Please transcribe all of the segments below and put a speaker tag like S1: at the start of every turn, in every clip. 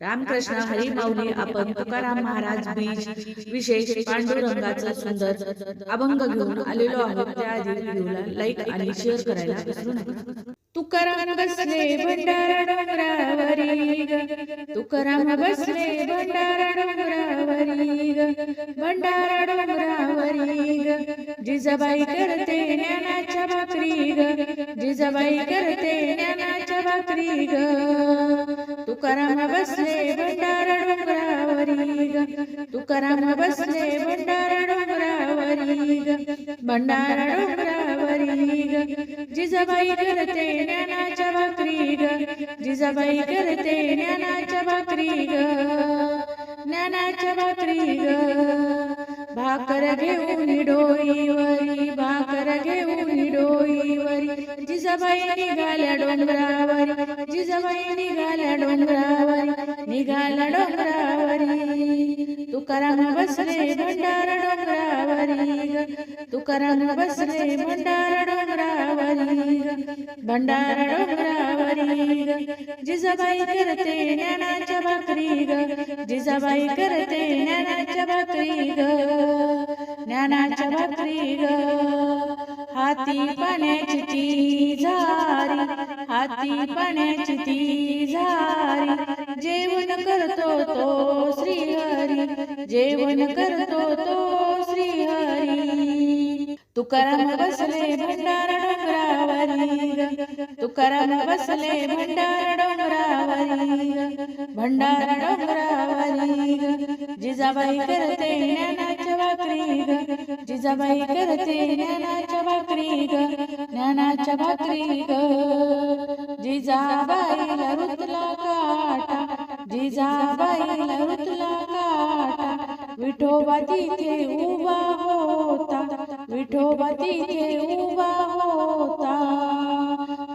S1: रामकृष्ण हरी माऊली आपण तुकाराम महाराज बीज विशेष पांडुरंगाचं सुंदर अभंग घेऊन आलेलो आहोत. त्याआधी व्हिडिओला लाईक आणि शेअर करायला विसरू नका. तुकाराम बसले भंडारा डोंगरावरी तुकाराम बसले भंडारा डोंगरावरी भंडारा डोंगरावरी जिजाबाई करते ज्ञानाच्या भाकरी जिजाबाई करते ज्ञानाच्या भाकरी ग भंडारा डोंगरावरी ग जिजाबाई करते ज्ञानाच्या भाकरी ग जिजाबाई करते ज्ञानाच्या भाकरी ग ज्ञानाच्या भाकरी ग भाकर घेऊन डोईवरी भाकर घेऊन डोईवरी जिजाबाई निघाल्या डोंगरावरी जिजाबाई निघाल्या डोंगरावरी निघाल्या डोंगरा तुकाराम बसले भंडारा डोंगरावरी भंडारा डोंगरावरी जिजाबाई करते ज्ञानाच्या भाकरी ग. जिजाबाई करते ज्ञानाच्या भाकरी ग. ज्ञानाच्या भाकरी ग. हाती पाण्याची ती झारी हाती पाण्याची ती झारी. जेवण करतो तो श्रीहरी जेवण करतो तो तुकाराम बसले भंडार डोंगरावरी तुकाराम बसले भंडार डोंगरावरी भंडार डोंगरावरी जिजाबाई करते ज्ञानाच्या भाकरी जिजाबाई करते ज्ञानाच्या भाकरी ज्ञानाच्या भाकरी ग जिजाबाईला रुतला काटा. जिजाबाईला रुतला काटा. विठोबा तिथे उभा विठोबा तिथे उभा होता.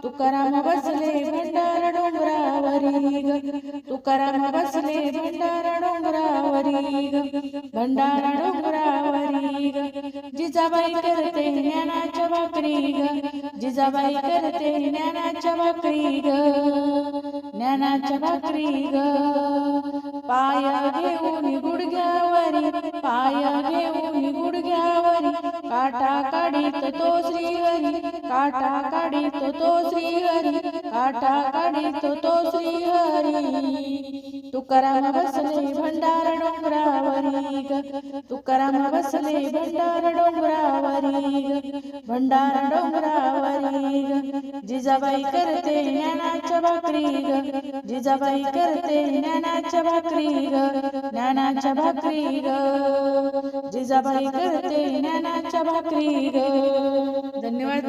S1: तुकाराम बसले भंडार डोंगरावरी तुकाराम बसले भंडार डोंगरावरी भंडार डोंगरावरी जिजाबाई करते ज्ञानाच्या भाकरी जिजाबाई करते ज्ञानाच्या भाकरी ग. ज्ञानाच्या भाकरी ग. घेऊन गुडघ्यावरी पाया घेऊन काटा काढित तो श्रीहरी काटा काढित तो श्रीहरी काटा काढित तो श्रीहरी. तुकाराम बसले भंडार डोंगरावरी तुकाराम बसले भंडार डोंगरावरी भंडार डोंगरावरी जिजाबाई करते ज्ञानाच्या भाकरी जिजाबाई करते ज्ञानाच्या भाकरी ज्ञानाच्या भाकरी जिजाबाई करते ज्ञानाच्या भाकरी धन्यवाद